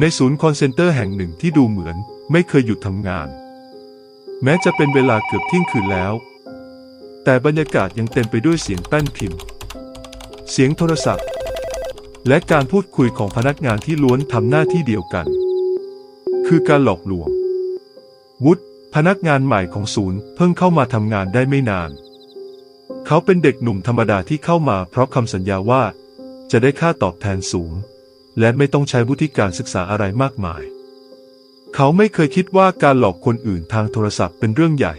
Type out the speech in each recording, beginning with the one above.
ในศูนย์คอนเซนเตอร์แห่งหนึ่งที่ดูเหมือนไม่เคยหยุดทำงาน แม้จะเป็นเวลาเกือบเที่ยงคืนแล้ว แต่บรรยากาศยังเต็มไปด้วยเสียงแป้นพิมพ์ เสียงโทรศัพท์ และการพูดคุยของพนักงานที่ล้วนทำหน้าที่เดียวกัน คือการหลอกลวง วุฒิพนักงานใหม่ของศูนย์เพิ่งเข้ามาทำงานได้ไม่นาน เขาเป็นเด็กหนุ่มธรรมดาที่เข้ามาเพราะคำสัญญาว่าจะได้ค่าตอบแทนสูง และไม่ต้องใช้วุฒิการศึกษาอะไรมากมาย เขาไม่เคยคิดว่าการหลอกคนอื่นทางโทรศัพท์เป็นเรื่องใหญ่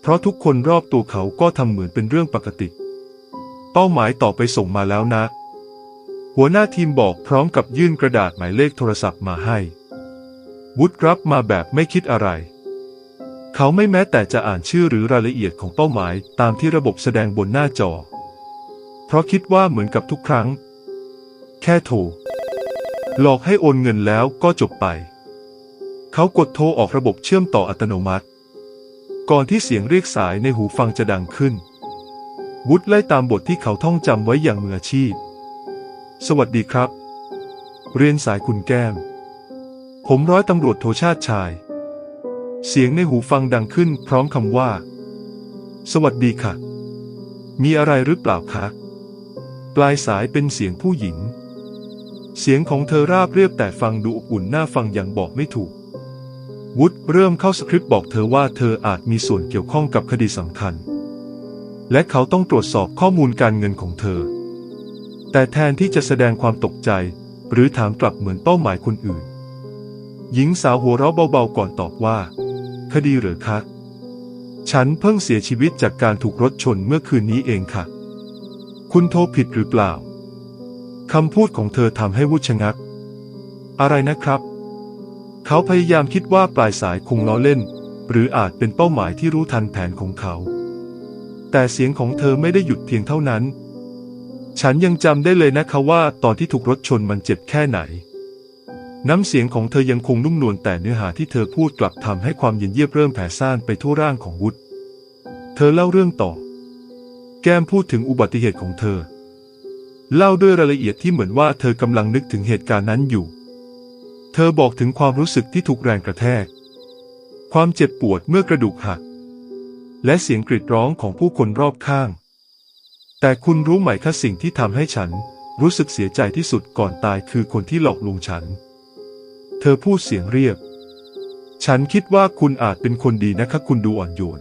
เพราะทุกคนรอบตัวเขาก็ทำเหมือนเป็นเรื่องปกติ เป้าหมายต่อไปส่งมาแล้วนะ หัวหน้าทีมบอกพร้อมกับยื่นกระดาษหมายเลขโทรศัพท์มาให้ วุฒิรับมาแบบไม่คิดอะไร เขาไม่แม้แต่จะอ่านชื่อหรือรายละเอียดของเป้าหมายตามที่ระบบแสดงบนหน้าจอ เพราะคิดว่าเหมือนกับทุกครั้ง แค่โทร หลอกให้โอนเงินแล้วก็จบไป เขากดโทรออกระบบเชื่อมต่ออัตโนมัติ ก่อนที่เสียงเรียกสายในหูฟังจะดังขึ้น วุฒไล่ตามบทที่เขาท่องจำไว้อย่างมืออาชีพ สวัสดีครับ เรียนสายคุณแก้ม ผมร้อยตำรวจโทชาติชาย เสียงในหูฟังดังขึ้นพร้อมคำว่า สวัสดีค่ะ มีอะไรหรือเปล่าคะ ปลายสายเป็นเสียงผู้หญิง เสียงของเธอราบเรียบแต่ฟังดูอบอุ่นน่าฟังอย่างบอกไม่ถูก วุฒเริ่มเข้าสคริปต์บอกเธอว่าเธออาจมีส่วนเกี่ยวข้องกับคดีสำคัญ และเขาต้องตรวจสอบข้อมูลการเงินของเธอ แต่แทนที่จะแสดงความตกใจ หรือถามกลับเหมือนเป้าหมายคนอื่น หญิงสาวหัวเราะเบาๆก่อนตอบว่า คดีเหรือคะ ฉันเพิ่งเสียชีวิตจากการถูกรถชนเมื่อคืนนี้เองค่ะ คุณโทรผิดหรือเปล่า คำพูดของเธอทำให้วุฒิชงัก อะไรนะครับ เขาพยายามคิดว่าปลายสายคงล้อเล่น หรืออาจเป็นเป้าหมายที่รู้ทันแผนของเขา แต่เสียงของเธอไม่ได้หยุดเพียงเท่านั้น ฉันยังจำได้เลยนะคะว่าตอนที่ถูกรถชนมันเจ็บแค่ไหน น้ำเสียงของเธอยังคงนุ่มนวลแต่เนื้อหาที่เธอพูดกลับทำให้ความเย็นเยียบเริ่มแผ่ซ่านไปทั่วร่างของวุฒิเธอเล่าเรื่องต่อ แก้มพูดถึงอุบัติเหตุของเธอ เล่าด้วยรายละเอียดที่เหมือนว่าเธอกำลังนึกถึงเหตุการณ์นั้นอยู่ เธอบอกถึงความรู้สึกที่ถูกแรงกระแทก ความเจ็บปวดเมื่อกระดูกหัก และเสียงกรีดร้องของผู้คนรอบข้าง แต่คุณรู้ไหมคะสิ่งที่ทำให้ฉัน รู้สึกเสียใจที่สุดก่อนตายคือคนที่หลอกลวงฉัน เธอพูดเสียงเรียบ ฉันคิดว่าคุณอาจเป็นคนดีนะคะคุณดูอ่อนโยน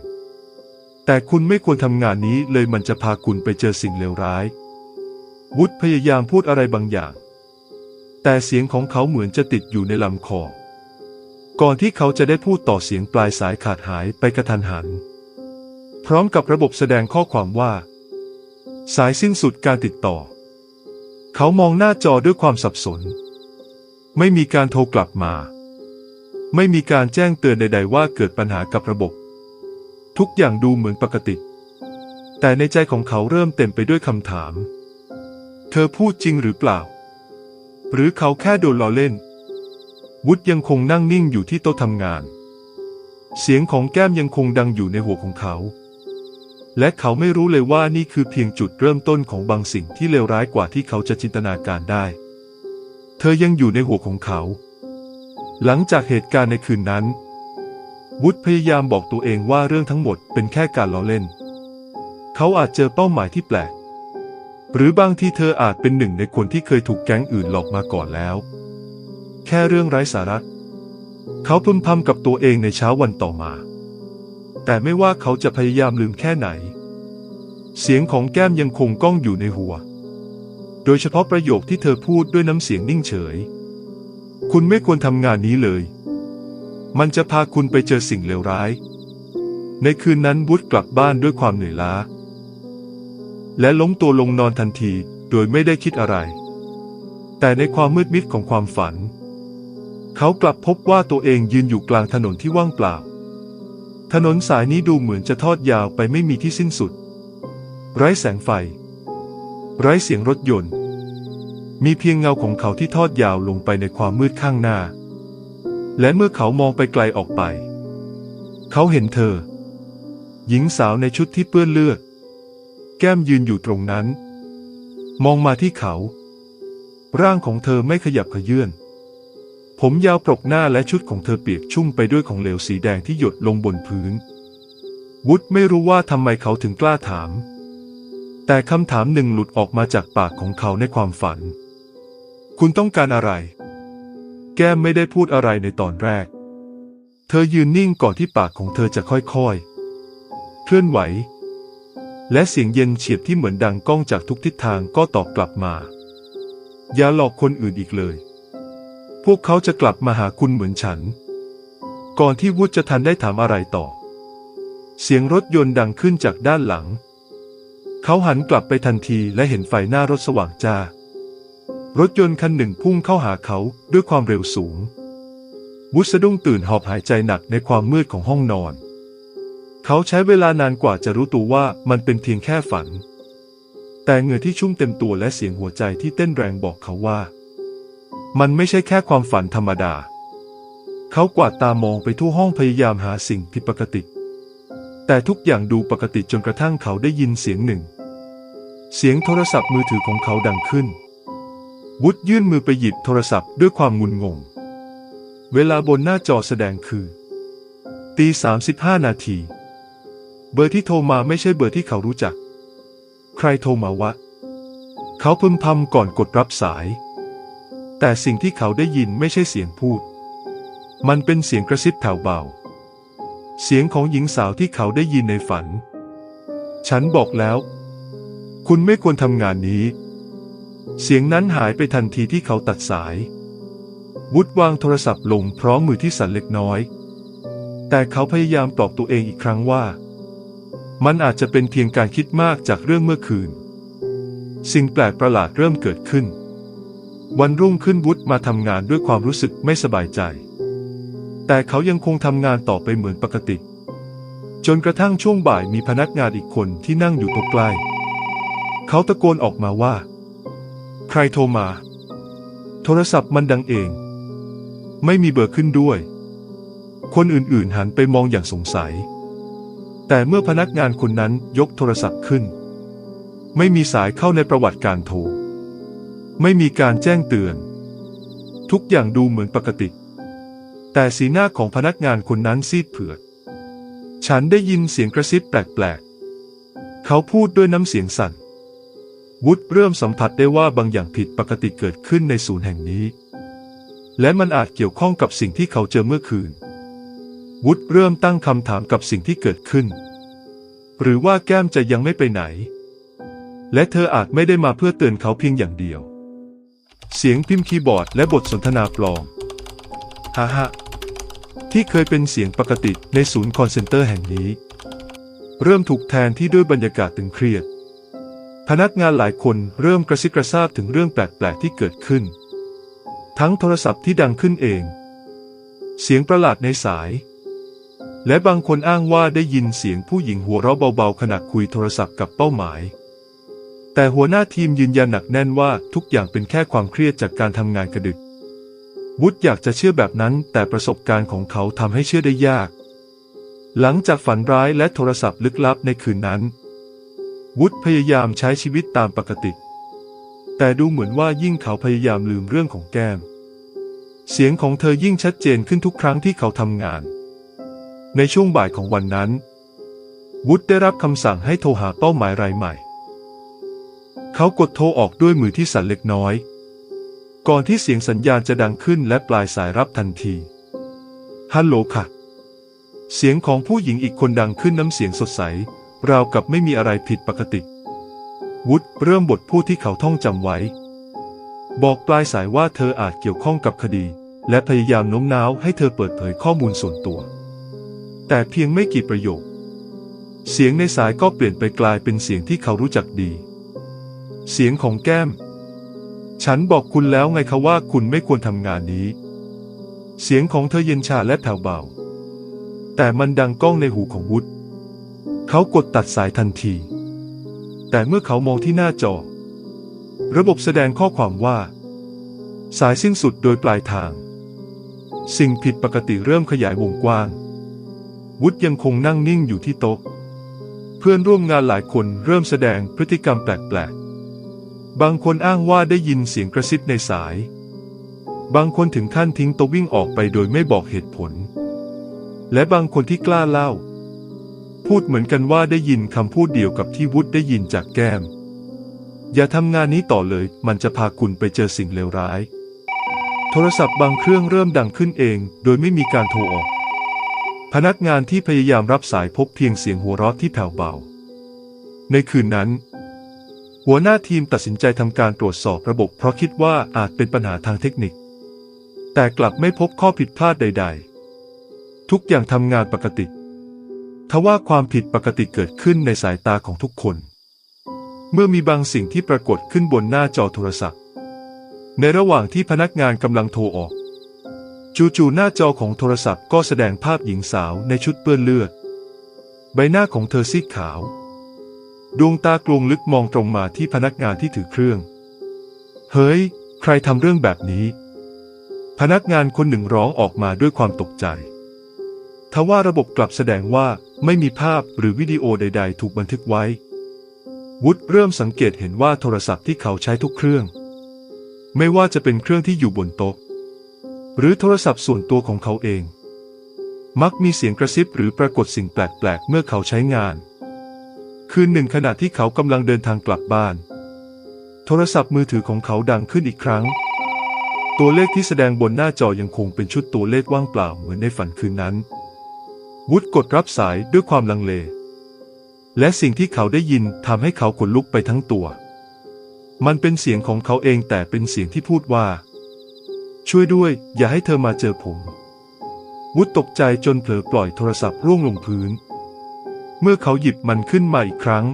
แต่คุณไม่ควรทำงานนี้เลยมันจะพาคุณไปเจอสิ่งเลวร้าย วุฒพยายามพูดอะไรบางอย่าง แต่เสียงของเขาเหมือนจะติดอยู่ในลำคอ ก่อนที่เขาจะได้พูดต่อเสียงปลายสายขาดหายไปกระทันหัน พร้อมกับระบบแสดงข้อความว่า สายสิ้นสุดการติดต่อ เขามองหน้าจอด้วยความสับสน ไม่มีการโทรกลับมา ไม่มีการแจ้งเตือนใด ๆ ว่าเกิดปัญหากับระบบ ทุกอย่างดูเหมือนปกติ แต่ในใจของเขาเริ่มเต็มไปด้วยคำถาม เธอพูดจริงหรือเปล่า หรือเขาแค่โดนล้อเล่น วุฒยังคงนั่งนิ่งอยู่ที่โต๊ะทำงาน เสียงของแก้มยังคงดังอยู่ในหัวของเขา และเขาไม่รู้เลยว่านี่คือเพียงจุดเริ่มต้นของบางสิ่งที่เลวร้ายกว่าที่เขาจะจินตนาการได้ เธอยังอยู่ในหัวของเขา หลังจากเหตุการณ์ในคืนนั้น วุฒพยายามบอกตัวเองว่าเรื่องทั้งหมดเป็นแค่การล้อเล่น เขาอาจเจอเป้าหมายที่แปลก หรือบางที่เธออาจเป็นหนึ่งในคนที่เคยถูกแก๊งอื่นหลอกมาก่อนแล้ว แค่เรื่องไร้สาระ เขาพึมพำกับตัวเองในเช้าวันต่อมา แต่ไม่ว่าเขาจะพยายามลืมแค่ไหน เสียงของแก้มยังคงก้องอยู่ในหัว โดยเฉพาะประโยคที่เธอพูดด้วยน้ำเสียงนิ่งเฉย คุณไม่ควรทำงานนี้เลย มันจะพาคุณไปเจอสิ่งเลวร้าย ในคืนนั้นวุฒกลับบ้านด้วยความเหนื่อยล้า และล้มตัวลงนอนทันทีโดยไม่ได้คิดอะไร แต่ในความมืดมิดของความฝัน เขากลับพบว่าตัวเองยืนอยู่กลางถนนที่ว่างเปล่า ถนนสายนี้ดูเหมือนจะทอดยาวไปไม่มีที่สิ้นสุด ไร้แสงไฟ ไร้เสียงรถยนต์ มีเพียงเงาของเขาที่ทอดยาวลงไปในความมืดข้างหน้า และเมื่อเขามองไปไกลออกไป เขาเห็นเธอ หญิงสาวในชุดที่เปื้อนเลือด แก้มยืนอยู่ตรงนั้น มองมาที่เขา ร่างของเธอไม่ขยับขยื่นผมยาวปรกหน้าและชุดของเธอเปียกชุ่มไปด้วยของเหลวสีแดงที่หยดลงบนพื้น วุฒไม่รู้ว่าทำไมเขาถึงกล้าถาม แต่คำถามหนึ่งหลุดออกมาจากปากของเขาในความฝัน คุณต้องการอะไร แก้มไม่ได้พูดอะไรในตอนแรก เธอยืนนิ่งก่อนที่ปากของเธอจะค่อยๆ เคลื่อนไหว และเสียงเย็นเฉียบที่เหมือนดังก้องจากทุกทิศทางก็ตอบกลับมา อย่าหลอกคนอื่นอีกเลย พวกเขาจะกลับมาหาคุณเหมือนฉัน ก่อนที่วุฒจะทันได้ถามอะไรต่อ เสียงรถยนต์ดังขึ้นจากด้านหลัง เขาหันกลับไปทันทีและเห็นไฟหน้ารถสว่างจ้า รถยนต์คันหนึ่งพุ่งเข้าหาเขาด้วยความเร็วสูงวุฒสะดุ้งตื่นหอบหายใจหนักในความมืดของห้องนอน เขาใช้เวลานานกว่าจะรู้ตัวว่ามันเป็นเพียงแค่ฝัน แต่เหงื่อที่ชุ่มเต็มตัวและเสียงหัวใจที่เต้นแรงบอกเขาว่า มันไม่ใช่แค่ความฝันธรรมดา เขากวาดตามองไปทั่วห้องพยายามหาสิ่งผิดปกติ แต่ทุกอย่างดูปกติจนกระทั่งเขาได้ยินเสียงหนึ่ง เสียงโทรศัพท์มือถือของเขาดังขึ้นวุฒยื่นมือไปหยิบโทรศัพท์ด้วยความงุนงง เวลาบนหน้าจอแสดงคือตีสามสิบห้านาที เบอร์ที่โทรมาไม่ใช่เบอร์ที่เขารู้จัก ใครโทรมาวะ เขาพึมพำก่อนกดรับสาย แต่สิ่งที่เขาได้ยินไม่ใช่เสียงพูด มันเป็นเสียงกระซิบแผ่วเบา เสียงของหญิงสาวที่เขาได้ยินในฝัน ฉันบอกแล้ว คุณไม่ควรทำงานนี้ เสียงนั้นหายไปทันทีที่เขาตัดสายวุฒวางโทรศัพท์ลงพร้อมมือที่สั่นเล็กน้อย แต่เขาพยายามปลอบตัวเองอีกครั้งว่า มันอาจจะเป็นเพียงการคิดมากจากเรื่องเมื่อคืน สิ่งแปลกประหลาดเริ่มเกิดขึ้น วันรุ่งขึ้นวุฒมาทำงานด้วยความรู้สึกไม่สบายใจ แต่เขายังคงทำงานต่อไปเหมือนปกติ จนกระทั่งช่วงบ่ายมีพนักงานอีกคนที่นั่งอยู่ต๊ะใกล้ เขาตะโกนออกมาว่า ใครโทรมา โทรศัพท์มันดังเอง ไม่มีเบอร์ขึ้นด้วย คนอื่นๆหันไปมองอย่างสงสัย แต่เมื่อพนักงานคนนั้นยกโทรศัพท์ขึ้น ไม่มีสายเข้าในประวัติการโทร ไม่มีการแจ้งเตือน ทุกอย่างดูเหมือนปกติ แต่สีหน้าของพนักงานคนนั้นซีดเผือด ฉันได้ยินเสียงกระซิบแปลกๆ เขาพูดด้วยน้ำเสียงสั่นวุฒเริ่มสัมผัสได้ว่าบางอย่างผิดปกติเกิดขึ้นในศูนย์แห่งนี้ และมันอาจเกี่ยวข้องกับสิ่งที่เขาเจอเมื่อคืน วุฒเริ่มตั้งคำถามกับสิ่งที่เกิดขึ้น หรือว่าแก้มจะยังไม่ไปไหน และเธออาจไม่ได้มาเพื่อเตือนเขาเพียงอย่างเดียว เสียงพิมพ์คีย์บอร์ดและบทสนทนาปลอมฮ่าฮ่าที่เคยเป็นเสียงปกติในศูนย์คอนเซนเตอร์แห่งนี้ เริ่มถูกแทนที่ด้วยบรรยากาศตึงเครียด พนักงานหลายคนเริ่มกระซิบกระซาบถึงเรื่องแปลกๆที่เกิดขึ้น ทั้งโทรศัพท์ที่ดังขึ้นเอง เสียงประหลาดในสาย และบางคนอ้างว่าได้ยินเสียงผู้หญิงหัวเราะเบาๆขณะคุยโทรศัพท์กับเป้าหมาย แต่หัวหน้าทีมยืนยันหนักแน่นว่าทุกอย่างเป็นแค่ความเครียดจากการทำงานกระดึกวุฒอยากจะเชื่อแบบนั้น แต่ประสบการณ์ของเขาทำให้เชื่อได้ยาก หลังจากฝันร้ายและโทรศัพท์ลึกลับในคืนนั้น วุฒพยายามใช้ชีวิตตามปกติ แต่ดูเหมือนว่ายิ่งเขาพยายามลืมเรื่องของแก้ม เสียงของเธอยิ่งชัดเจนขึ้นทุกครั้งที่เขาทำงาน ในช่วงบ่ายของวันนั้น วุฒได้รับคำสั่งให้โทรหาเป้าหมายรายใหม่ เขากดโทรออกด้วยมือที่สั่นเล็กน้อย ก่อนที่เสียงสัญญาณจะดังขึ้นและปลายสายรับทันที ฮัลโหลค่ะ เสียงของผู้หญิงอีกคนดังขึ้นน้ำเสียงสดใส ราวกับไม่มีอะไรผิดปกติ วุฒเริ่มบทพูดที่เขาท่องจำไว้ บอกปลายสายว่าเธออาจเกี่ยวข้องกับคดี และพยายามโน้มน้าวให้เธอเปิดเผยข้อมูลส่วนตัว แต่เพียงไม่กี่ประโยค เสียงในสายก็เปลี่ยนไปกลายเป็นเสียงที่เขารู้จักดี เสียงของแก้ม ฉันบอกคุณแล้วไงคะว่าคุณไม่ควรทำงานนี้ เสียงของเธอเย็นชาและแผ่วเบา แต่มันดังก้องในหูของวุฒเขากดตัดสายทันที แต่เมื่อเขามองที่หน้าจอ ระบบแสดงข้อความว่า สายสิ้นสุดโดยปลายทาง สิ่งผิดปกติเริ่มขยายวงกว้าง วุฒยังคงนั่งนิ่งอยู่ที่โต๊ะ เพื่อนร่วมงานหลายคนเริ่มแสดงพฤติกรรมแปลกๆ บางคนอ้างว่าได้ยินเสียงกระซิบในสาย บางคนถึงขั้นทิ้งโต๊ะวิ่งออกไปโดยไม่บอกเหตุผล และบางคนที่กล้าเล่า พูดเหมือนกันว่าได้ยินคำพูดเดียวกับที่วุฒได้ยินจากแก้ม อย่าทำงานนี้ต่อเลย มันจะพาคุณไปเจอสิ่งเลวร้าย โทรศัพท์บางเครื่องเริ่มดังขึ้นเอง โดยไม่มีการโทรออก พนักงานที่พยายามรับสายพบเพียงเสียงหัวเราะที่แผ่วเบา ในคืนนั้น หัวหน้าทีมตัดสินใจทำการตรวจสอบระบบเพราะคิดว่าอาจเป็นปัญหาทางเทคนิค แต่กลับไม่พบข้อผิดพลาดใด ๆ ทุกอย่างทำงานปกติ ทว่าความผิดปกติเกิดขึ้นในสายตาของทุกคน เมื่อมีบางสิ่งที่ปรากฏขึ้นบนหน้าจอโทรศัพท์ ในระหว่างที่พนักงานกำลังโทรออก จู่ๆหน้าจอของโทรศัพท์ก็แสดงภาพหญิงสาวในชุดเปื้อนเลือด ใบหน้าของเธอซีดขาว ดวงตากลวงลึกมองตรงมาที่พนักงานที่ถือเครื่อง เฮ้ย ใครทำเรื่องแบบนี้ พนักงานคนหนึ่งร้องออกมาด้วยความตกใจทว่าระบบกลับแสดงว่าไม่มีภาพหรือวิดีโอใด ๆ ถูกบันทึกไว้ วุฒเริ่มสังเกตเห็นว่าโทรศัพท์ที่เขาใช้ทุกเครื่อง ไม่ว่าจะเป็นเครื่องที่อยู่บนโต๊ะ หรือโทรศัพท์ส่วนตัวของเขาเอง มักมีเสียงกระซิบหรือปรากฏสิ่งแปลกๆ เมื่อเขาใช้งาน คืนหนึ่งขณะที่เขากำลังเดินทางกลับบ้าน โทรศัพท์มือถือของเขาดังขึ้นอีกครั้ง ตัวเลขที่แสดงบนหน้าจอยังคงเป็นชุดตัวเลขว่างเปล่าเหมือนในฝันคืนนั้น วุฒกดรับสายด้วยความลังเล และสิ่งที่เขาได้ยินทำให้เขาขนลุกไปทั้งตัว มันเป็นเสียงของเขาเองแต่เป็นเสียงที่พูดว่า ช่วยด้วย อย่าให้เธอมาเจอผม วุฒตกใจจนเผลอปล่อยโทรศัพท์ร่วงลงพื้น เมื่อเขาหยิบมันขึ้นมาอีกครั้ง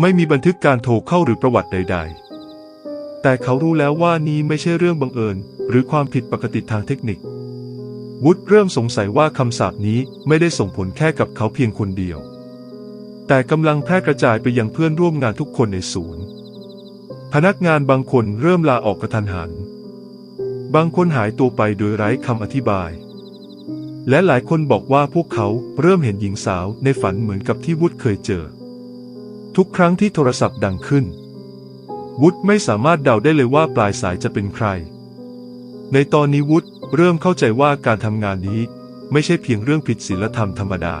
ไม่มีบันทึกการโทรเข้าหรือประวัติใด ๆ แต่เขารู้แล้วว่านี้ไม่ใช่เรื่องบังเอิญ หรือความผิดปกติทางเทคนิค วุฒเริ่มสงสัยว่าคำสาปนี้ไม่ได้ส่งผลแค่กับเขาเพียงคนเดียว แต่กำลังแพร่กระจายไปยังเพื่อนร่วมงานทุกคนในศูนย์ พนักงานบางคนเริ่มลาออกกระทันหัน บางคนหายตัวไปโดยไร้คำอธิบาย และหลายคนบอกว่าพวกเขาเริ่มเห็นหญิงสาวในฝันเหมือนกับที่วุฒเคยเจอ ทุกครั้งที่โทรศัพท์ดังขึ้น วุฒไม่สามารถเดาได้เลยว่าปลายสายจะเป็นใคร ในตอนนี้วุฒเริ่มเข้าใจว่าการทำงานนี้ไม่ใช่เพียงเรื่องผิดศีลธรรมธรรมดา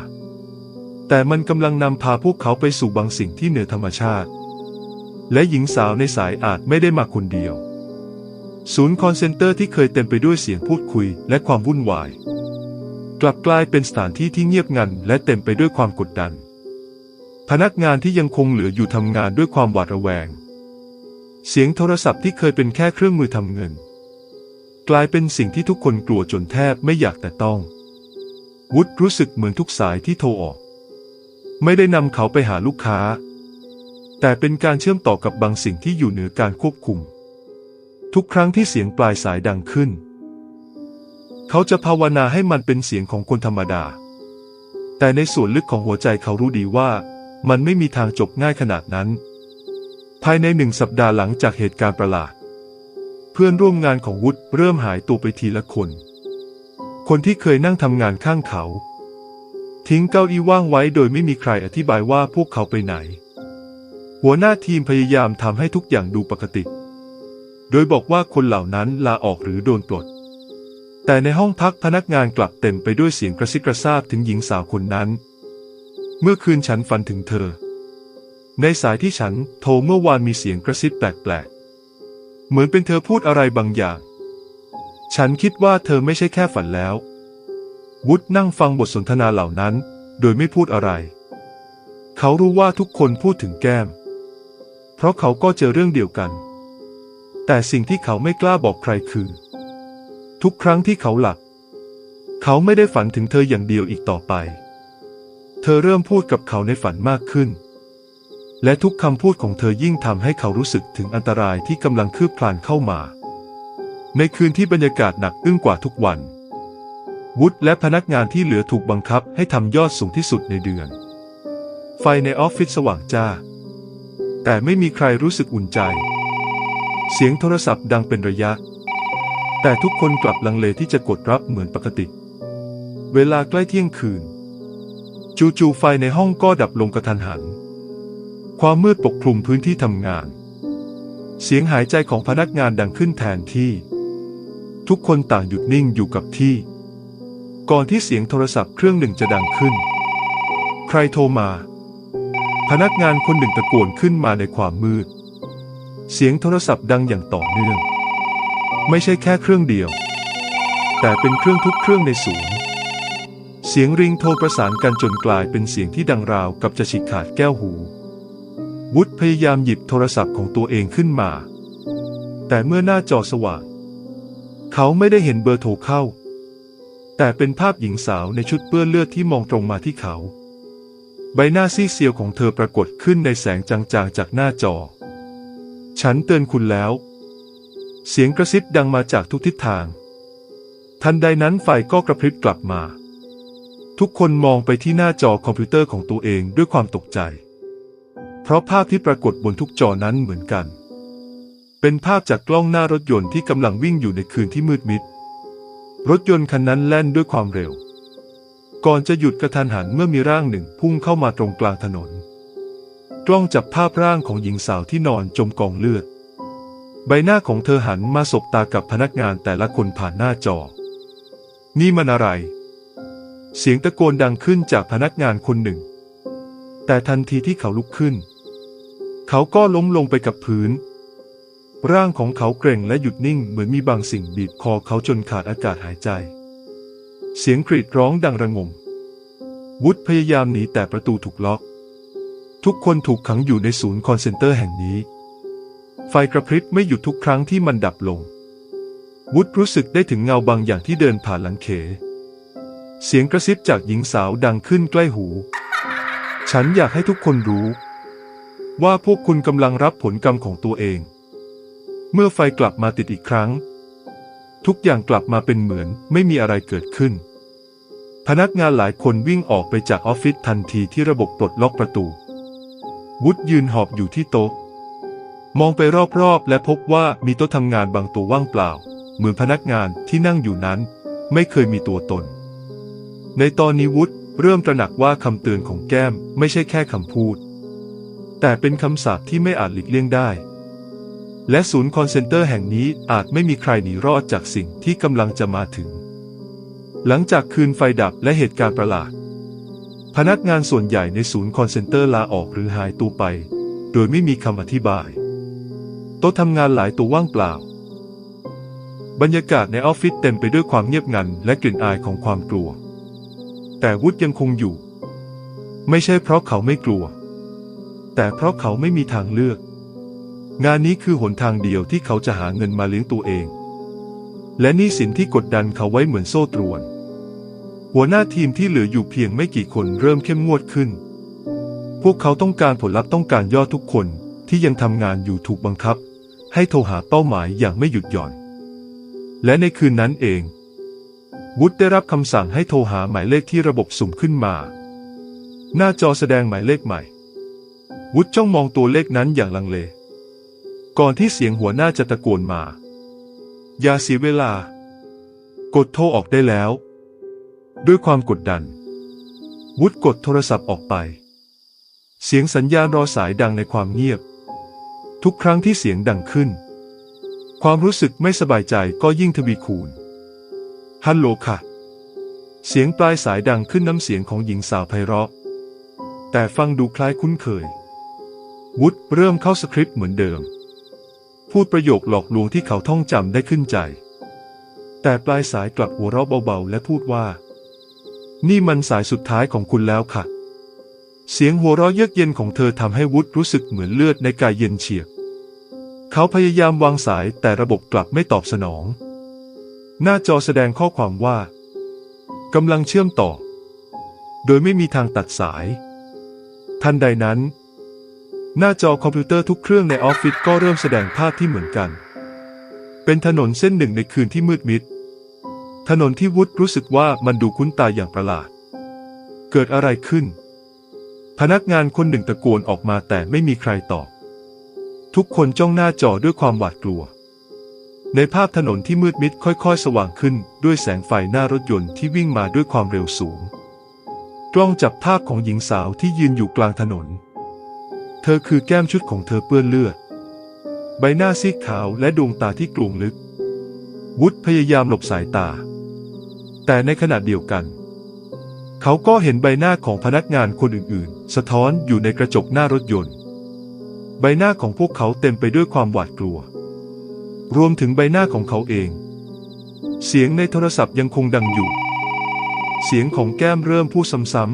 แต่มันกำลังนำพาพวกเขาไปสู่บางสิ่งที่เหนือธรรมชาติ และหญิงสาวในสายอาจไม่ได้มาคนเดียว ศูนย์คอนเซนเตอร์ที่เคยเต็มไปด้วยเสียงพูดคุยและความวุ่นวาย กลับกลายเป็นสถานที่ที่เงียบงันและเต็มไปด้วยความกดดัน พนักงานที่ยังคงเหลืออยู่ทำงานด้วยความหวาดระแวง เสียงโทรศัพท์ที่เคยเป็นแค่เครื่องมือทำเงิน กลายเป็นสิ่งที่ทุกคนกลัวจนแทบไม่อยากแต่ต้อง วุฒรู้สึกเหมือนทุกสายที่โทรออก ไม่ได้นำเขาไปหาลูกค้า แต่เป็นการเชื่อมต่อกับบางสิ่งที่อยู่เหนือการควบคุม ทุกครั้งที่เสียงปลายสายดังขึ้น เขาจะภาวนาให้มันเป็นเสียงของคนธรรมดา แต่ในส่วนลึกของหัวใจเขารู้ดีว่า มันไม่มีทางจบง่ายขนาดนั้น ภายในหนึ่งสัปดาห์หลังจากเหตุการณ์ประหลาด เพื่อนร่วมงานของวุฒิเริ่มหายตัวไปทีละคน คนที่เคยนั่งทำงานข้างเขา ทิ้งเก้าอี้ว่างไว้โดยไม่มีใครอธิบายว่าพวกเขาไปไหน หัวหน้าทีมพยายามทำให้ทุกอย่างดูปกติ โดยบอกว่าคนเหล่านั้นลาออกหรือโดนปลด แต่ในห้องพักพนักงานกลับเต็มไปด้วยเสียงกระซิบกระซาบถึงหญิงสาวคนนั้น เมื่อคืนฉันฝันถึงเธอ ในสายที่ฉันโทรเมื่อวานมีเสียงกระซิบแปลกๆ เหมือนเป็นเธอพูดอะไรบางอย่าง ฉันคิดว่าเธอไม่ใช่แค่ฝันแล้ว วุฒนั่งฟังบทสนทนาเหล่านั้น โดยไม่พูดอะไร เขารู้ว่าทุกคนพูดถึงแก้ม เพราะเขาก็เจอเรื่องเดียวกัน แต่สิ่งที่เขาไม่กล้าบอกใครคือ ทุกครั้งที่เขาหลับ เขาไม่ได้ฝันถึงเธออย่างเดียวอีกต่อไป เธอเริ่มพูดกับเขาในฝันมากขึ้น และทุกคำพูดของเธอยิ่งทำให้เขารู้สึกถึงอันตรายที่กำลังคืบคลานเข้ามา ในคืนที่บรรยากาศหนักอึ้งกว่าทุกวันวุฒและพนักงานที่เหลือถูกบังคับให้ทำยอดสูงที่สุดในเดือน ไฟในออฟฟิศสว่างจ้า แต่ไม่มีใครรู้สึกอุ่นใจ เสียงโทรศัพท์ดังเป็นระยะ แต่ทุกคนกลับลังเลที่จะกดรับเหมือนปกติ เวลาใกล้เที่ยงคืน จู่ๆไฟในห้องก็ดับลงกระทันหัน ความมืดปกคลุมพื้นที่ทำงาน เสียงหายใจของพนักงานดังขึ้นแทนที่ ทุกคนต่างหยุดนิ่งอยู่กับที่ ก่อนที่เสียงโทรศัพท์เครื่องหนึ่งจะดังขึ้น ใครโทรมา พนักงานคนหนึ่งตะโกนขึ้นมาในความมืด เสียงโทรศัพท์ดังอย่างต่อเนื่อง ไม่ใช่แค่เครื่องเดียว แต่เป็นเครื่องทุกเครื่องในศูนย์ เสียงริงโทรประสานกันจนกลายเป็นเสียงที่ดังราวกับจะฉีกขาดแก้วหู วุฒพยายามหยิบโทรศัพท์ของตัวเองขึ้นมา แต่เมื่อหน้าจอสว่าง เขาไม่ได้เห็นเบอร์โทรเข้า แต่เป็นภาพหญิงสาวในชุดเปื้อนเลือดที่มองตรงมาที่เขา ใบหน้าซีเซียวของเธอปรากฏขึ้นในแสงจางๆจากหน้าจอ ฉันเตือนคุณแล้ว เสียงกระซิบดังมาจากทุกทิศทาง ทันใดนั้นไฟก็กระพริบกลับมา ทุกคนมองไปที่หน้าจอคอมพิวเตอร์ของตัวเองด้วยความตกใจ เพราะภาพที่ปรากฏบนทุกจอนั้นเหมือนกัน เป็นภาพจากกล้องหน้ารถยนต์ที่กำลังวิ่งอยู่ในคืนที่มืดมิด รถยนต์คันนั้นแล่นด้วยความเร็ว ก่อนจะหยุดกระทันหันเมื่อมีร่างหนึ่งพุ่งเข้ามาตรงกลางถนน กล้องจับภาพร่างของหญิงสาวที่นอนจมกองเลือด ใบหน้าของเธอหันมาสบตากับพนักงานแต่ละคนผ่านหน้าจอ นี่มันอะไร เสียงตะโกนดังขึ้นจากพนักงานคนหนึ่ง แต่ทันทีที่เขาลุกขึ้น เขาก็ล้มลงไปกับพื้น ร่างของเขาเกร็งและหยุดนิ่งเหมือนมีบางสิ่งบีบคอเขาจนขาดอากาศหายใจ เสียงกรีดร้องดังระงม วุฒพยายามหนีแต่ประตูถูกล็อก ทุกคนถูกขังอยู่ในศูนย์คอนเซนเตอร์แห่งนี้ ไฟกระพริบไม่หยุดทุกครั้งที่มันดับลง วุฒรู้สึกได้ถึงเงาบางอย่างที่เดินผ่านหลังเข เสียงกระซิบจากหญิงสาวดังขึ้นใกล้หู ฉันอยากให้ทุกคนรู้ ว่าพวกคุณกำลังรับผลกรรมของตัวเอง เมื่อไฟกลับมาติดอีกครั้ง ทุกอย่างกลับมาเป็นเหมือนไม่มีอะไรเกิดขึ้นพนักงานหลายคนวิ่งออกไปจากออฟฟิศทันทีที่ระบบปลดล็อกประตู วุฒยืนหอบอยู่ที่โต๊ะ มองไปรอบๆ และพบว่ามีโต๊ะทำงานบางตัวว่างเปล่า เหมือนพนักงานที่นั่งอยู่นั้น ไม่เคยมีตัวตน ในตอนนี้วุฒเริ่มตระหนักว่าคำเตือนของแก้มไม่ใช่แค่คำพูด แต่เป็นคำสาปที่ไม่อาจหลีกเลี่ยงได้ และศูนย์คอนเซนเตอร์แห่งนี้อาจไม่มีใครหนีรอดจากสิ่งที่กำลังจะมาถึง หลังจากคืนไฟดับและเหตุการณ์ประหลาด พนักงานส่วนใหญ่ในศูนย์คอนเซนเตอร์ลาออกหรือหายตัวไป โดยไม่มีคำอธิบาย โต๊ะทำงานหลายตัวว่างเปล่า บรรยากาศในออฟฟิศเต็มไปด้วยความเงียบงันและกลิ่นอายของความกลัว แต่วุฒยังคงอยู่ ไม่ใช่เพราะเขาไม่กลัว แต่เพราะเขาไม่มีทางเลือก งานนี้คือหนทางเดียวที่เขาจะหาเงินมาเลี้ยงตัวเอง และหนี่สินที่กดดันเขาไว้เหมือนโซ่ตรวน หัวหน้าทีมที่เหลืออยู่เพียงไม่กี่คนเริ่มเข้มงวดขึ้น พวกเขาต้องการผลลัพธ์ต้องการยอดทุกคนที่ยังทำงานอยู่ถูกบังคับ ให้โทรหาเป้าหมายอย่างไม่หยุดหย่อน และในคืนนั้นเองวุฒได้รับคำสั่งให้โทรหาหมายเลขที่ระบบสุ่มขึ้นมา หน้าจอแสดงหมายเลขใหม่ วุฒจ้องมองตัวเลขนั้นอย่างลังเล ก่อนที่เสียงหัวหน้าจะตะโกนมา อย่าเสียเวลา กดโทรออกได้แล้ว ด้วยความกดดัน วุฒกดโทรศัพท์ออกไป เสียงสัญญาณรอสายดังในความเงียบ ทุกครั้งที่เสียงดังขึ้น ความรู้สึกไม่สบายใจก็ยิ่งทวีคูณ ฮัลโหลค่ะ เสียงปลายสายดังขึ้นน้ำเสียงของหญิงสาวไพเราะ แต่ฟังดูคล้ายคุ้นเคย วุฒเริ่มเข้าสคริปต์เหมือนเดิม พูดประโยคหลอกลวงที่เขาท่องจำได้ขึ้นใจ แต่ปลายสายกลับหัวเราะเบาๆ และพูดว่า นี่มันสายสุดท้ายของคุณแล้วค่ะ เสียงหัวเราะเยือกเย็นของเธอทำให้วุฒรู้สึกเหมือนเลือดในกายเย็นเฉียบ เขาพยายามวางสายแต่ระบบกลับไม่ตอบสนอง หน้าจอแสดงข้อความว่ากำลังเชื่อมต่อ โดยไม่มีทางตัดสาย ทันใดนั้น หน้าจอคอมพิวเตอร์ทุกเครื่องในออฟฟิศก็เริ่มแสดงภาพที่เหมือนกัน เป็นถนนเส้นหนึ่งในคืนที่มืดมิด ถนนที่วุฒรู้สึกว่ามันดูคุ้นตาอย่างประหลาด เกิดอะไรขึ้น พนักงานคนหนึ่งตะโกนออกมาแต่ไม่มีใครตอบ ทุกคนจ้องหน้าจอด้วยความหวาดกลัว ในภาพถนนที่มืดมิดค่อยๆ สว่างขึ้นด้วยแสงไฟหน้ารถยนต์ที่วิ่งมาด้วยความเร็วสูง กล้องจับภาพของหญิงสาวที่ยืนอยู่กลางถนน เธอคือแก้มชุดของเธอเปื้อนเลือด ใบหน้าซีดขาวและดวงตาที่กลวงลึกววุฒพยายามหลบสายตา แต่ในขณะเดียวกัน เขาก็เห็นใบหน้าของพนักงานคนอื่นๆ สะท้อนอยู่ในกระจกหน้ารถยนต์ ใบหน้าของพวกเขาเต็มไปด้วยความหวาดกลัว รวมถึงใบหน้าของเขาเอง เสียงในโทรศัพท์ยังคงดังอยู่ เสียงของแก้มเริ่มพูดซ้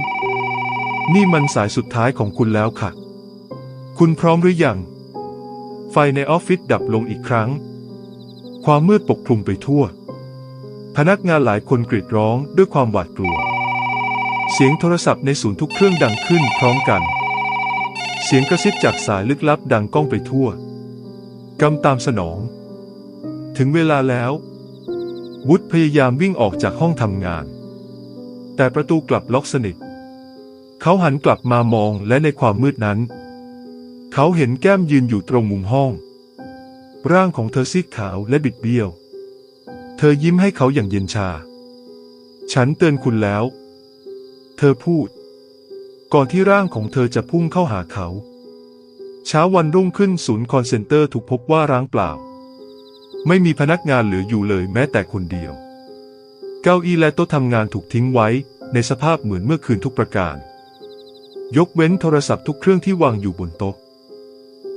ำๆนี่มันสายสุดท้ายของคุณแล้วค่ะ คุณพร้อมหรือยังไฟในออฟฟิศดับลงอีกครั้ง ความมืดปกคลุมไปทั่ว พนักงานหลายคนกรีดร้องด้วยความหวาดกลัว เสียงโทรศัพท์ในศูนย์ทุกเครื่องดังขึ้นพร้อมกัน เสียงกระซิบจากสายลึกลับดังก้องไปทั่ว กำตามสนอง ถึงเวลาแล้ว วุฒิพยายามวิ่งออกจากห้องทำงาน แต่ประตูกลับล็อกสนิท เขาหันกลับมามองและในความมืดนั้น เขาเห็นแก้มยืนอยู่ตรงมุมห้อง ร่างของเธอซีดขาวและบิดเบี้ยว เธอยิ้มให้เขาอย่างเย็นชา ฉันเตือนคุณแล้ว เธอพูด ก่อนที่ร่างของเธอจะพุ่งเข้าหาเขา เช้าวันรุ่งขึ้นศูนย์คอนเซนเตอร์ถูกพบว่าร้างเปล่า ไม่มีพนักงานเหลืออยู่เลยแม้แต่คนเดียว เก้าอี้และโต๊ะทำงานถูกทิ้งไว้ในสภาพเหมือนเมื่อคืนทุกประการ ยกเว้นโทรศัพท์ทุกเครื่องที่วางอยู่บนโต๊ะ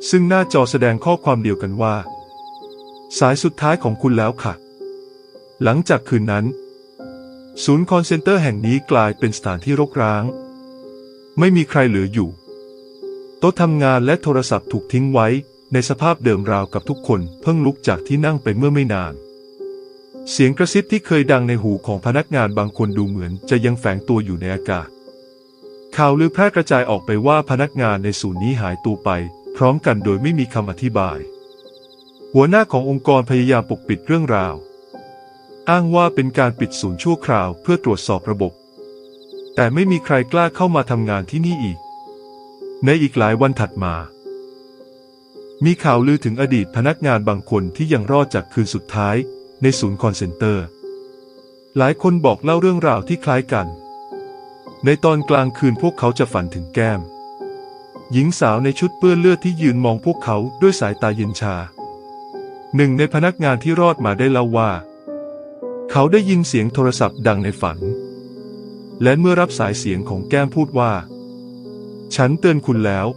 ซึ่งหน้าจอแสดงข้อความเดียวกันว่า สายสุดท้ายของคุณแล้วค่ะ หลังจากคืนนั้น ศูนย์คอนเซนเตอร์แห่งนี้กลายเป็นสถานที่รกร้าง ไม่มีใครเหลืออยู่ โต๊ะทำงานและโทรศัพท์ถูกทิ้งไว้ในสภาพเดิมราวกับทุกคนเพิ่งลุกจากที่นั่งไปเมื่อไม่นาน เสียงกระซิบที่เคยดังในหูของพนักงานบางคนดูเหมือนจะยังแฝงตัวอยู่ในอากาศ ข่าวลือแพร่กระจายออกไปว่าพนักงานในศูนย์นี้หายตัวไป พร้อมกันโดยไม่มีคำอธิบาย หัวหน้าขององค์กรพยายามปกปิดเรื่องราว อ้างว่าเป็นการปิดศูนย์ชั่วคราวเพื่อตรวจสอบระบบ แต่ไม่มีใครกล้าเข้ามาทำงานที่นี่อีก ในอีกหลายวันถัดมา มีข่าวลือถึงอดีตพนักงานบางคนที่ยังรอดจากคืนสุดท้ายในศูนย์คอนเซนเตอร์ หลายคนบอกเล่าเรื่องราวที่คล้ายกัน ในตอนกลางคืนพวกเขาจะฝันถึงแก้ม หญิงสาวในชุดเปื้อนเลือดที่ยืนมองพวกเขาด้วยสายตาเย็นชา หนึ่งในพนักงานที่รอดมาได้เล่าว่า เขาได้ยินเสียงโทรศัพท์ดังในฝัน และเมื่อรับสายเสียงของแก้มพูดว่า ฉันเตือนคุณแล้ว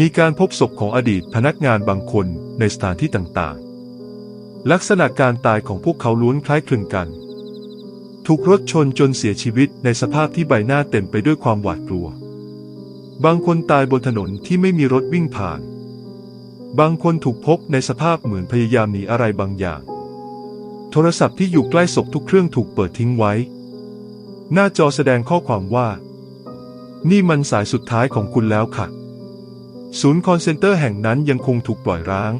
มีการพบศพของอดีตพนักงานบางคนในสถานที่ต่างๆ ลักษณะการตายของพวกเขาล้วนคล้ายคลึงกัน ถูกรถชนจนเสียชีวิตในสภาพที่ใบหน้าเต็มไปด้วยความหวาดกลัว บางคนตายบนถนนที่ไม่มีรถวิ่งผ่าน บางคนถูกพบในสภาพเหมือนพยายามหนีอะไรบางอย่าง โทรศัพท์ที่อยู่ใกล้ศพทุกเครื่องถูกเปิดทิ้งไว้ หน้าจอแสดงข้อความว่า นี่มันสายสุดท้ายของคุณแล้วค่ะ ศูนย์คอนเซนเตอร์แห่งนั้นยังคงถูกปล่อยร้าง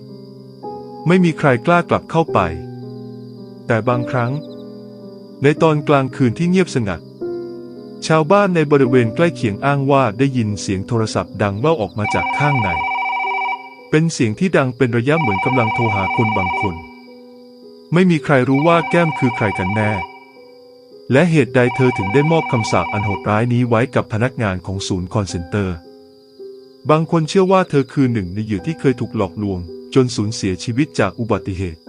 ไม่มีใครกล้ากลับเข้าไป แต่บางครั้ง ในตอนกลางคืนที่เงียบสงัด ชาวบ้านในบริเวณใกล้เคียงอ้างว่าได้ยินเสียงโทรศัพท์ดังแว่วออกมาจากข้างใน เป็นเสียงที่ดังเป็นระยะเหมือนกำลังโทรหาคนบางคน ไม่มีใครรู้ว่าแก้มคือใครกันแน่ และเหตุใดเธอถึงได้มอบคำสาปอันโหดร้ายนี้ไว้กับพนักงานของศูนย์คอนเซนเตอร์ บางคนเชื่อว่าเธอคือหนึ่งในเหยื่อที่เคยถูกหลอกลวง จนสูญเสียชีวิตจากอุบัติเหตุ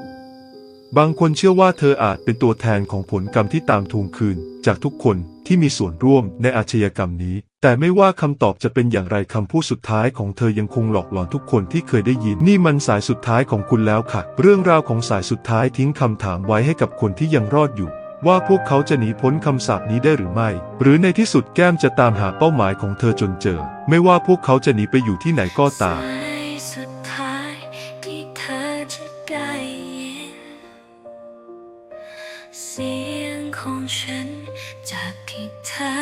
บางคนเชื่อว่าเธออาจเป็นตัวแทนของผลกรรมที่ตามทวงคืนจากทุกคน ที่มีส่วนร่วมในอาชญากรรมนี้ แต่ไม่ว่าคำตอบจะเป็นอย่างไรคำพูดสุดท้ายของเธอยังคงหลอกหลอนทุกคนที่เคยได้ยิน นี่มันสายสุดท้ายของคุณแล้วค่ะ เรื่องราวของสายสุดท้ายทิ้งคำถามไว้ให้กับคนที่ยังรอดอยู่ ว่าพวกเขาจะหนีพ้นคำสาปนี้ได้หรือไม่ หรือในที่สุดแก้มจะตามหาเป้าหมายของเธอจนเจอ ไม่ว่าพวกเขาจะหนีไปอยู่ที่ไหนก็ตาม ของฉัน จากที่เธอ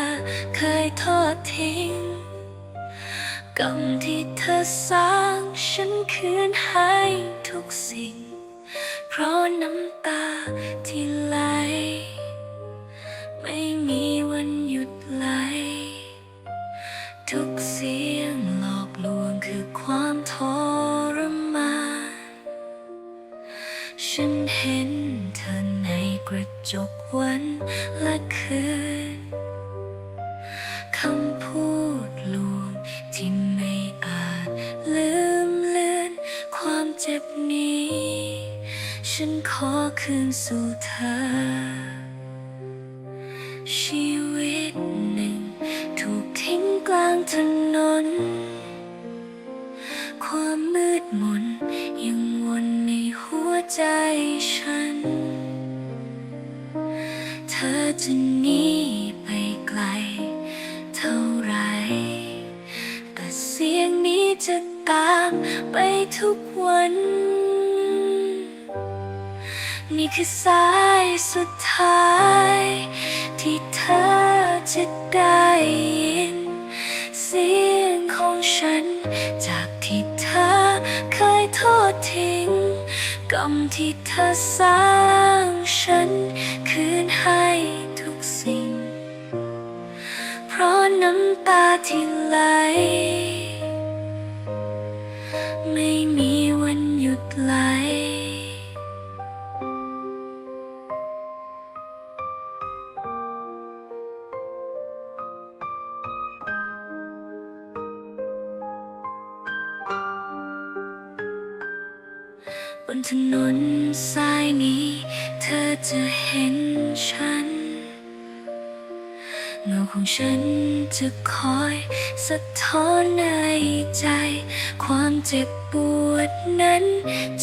เคยทอดทิ้งกรรมที่เธอสร้างฉันคืนให้ทุกสิ่ง เพราะน้ำตาที่ไหล ไม่มีวัน คืนสู่เธอ ชีวิตหนึ่ง ถูกทิ้งกลางถนน ความมืดมนยังวนในหัวใจฉัน เธอจะหนีไปไกล เท่าไร แต่เสียงนี้จะตามไปทุกวัน นี่คือสายสุดท้าย ที่เธอจะได้ยิน เสียงของฉัน จากที่เธอเคยทอดทิ้งกรรมที่เธอสร้างฉัน คืนให้ทุกสิ่ง เพราะน้ำตาที่ไหล นถนนสายนี้ เธอจะเห็นฉัน เงาของฉันจะคอยสะท้อนในใจ ความเจ็บปวดนั้น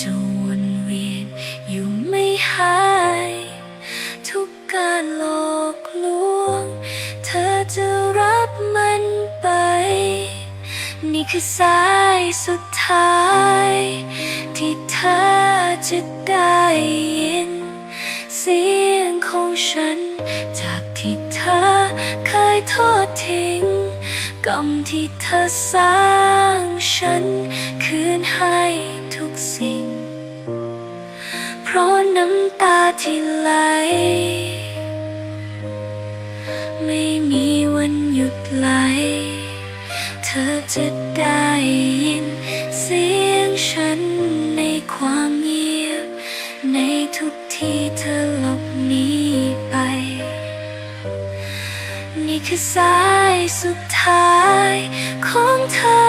จะวนเวียนอยู่ไม่หาย ทุกการหลอกลวง เธอจะรับมันไป นี่คือสายสุดท้ายที่เธอ จะได้ยิน เสียงของฉัน จากที่เธอเคยทอดทิ้งกรรมที่เธอสร้างฉัน คืนให้ทุกสิ่ง เพราะน้ำตาที่ไหล ไม่มีวันหยุดไหล เธอจะได้ คือสายสุดท้ายของเธอ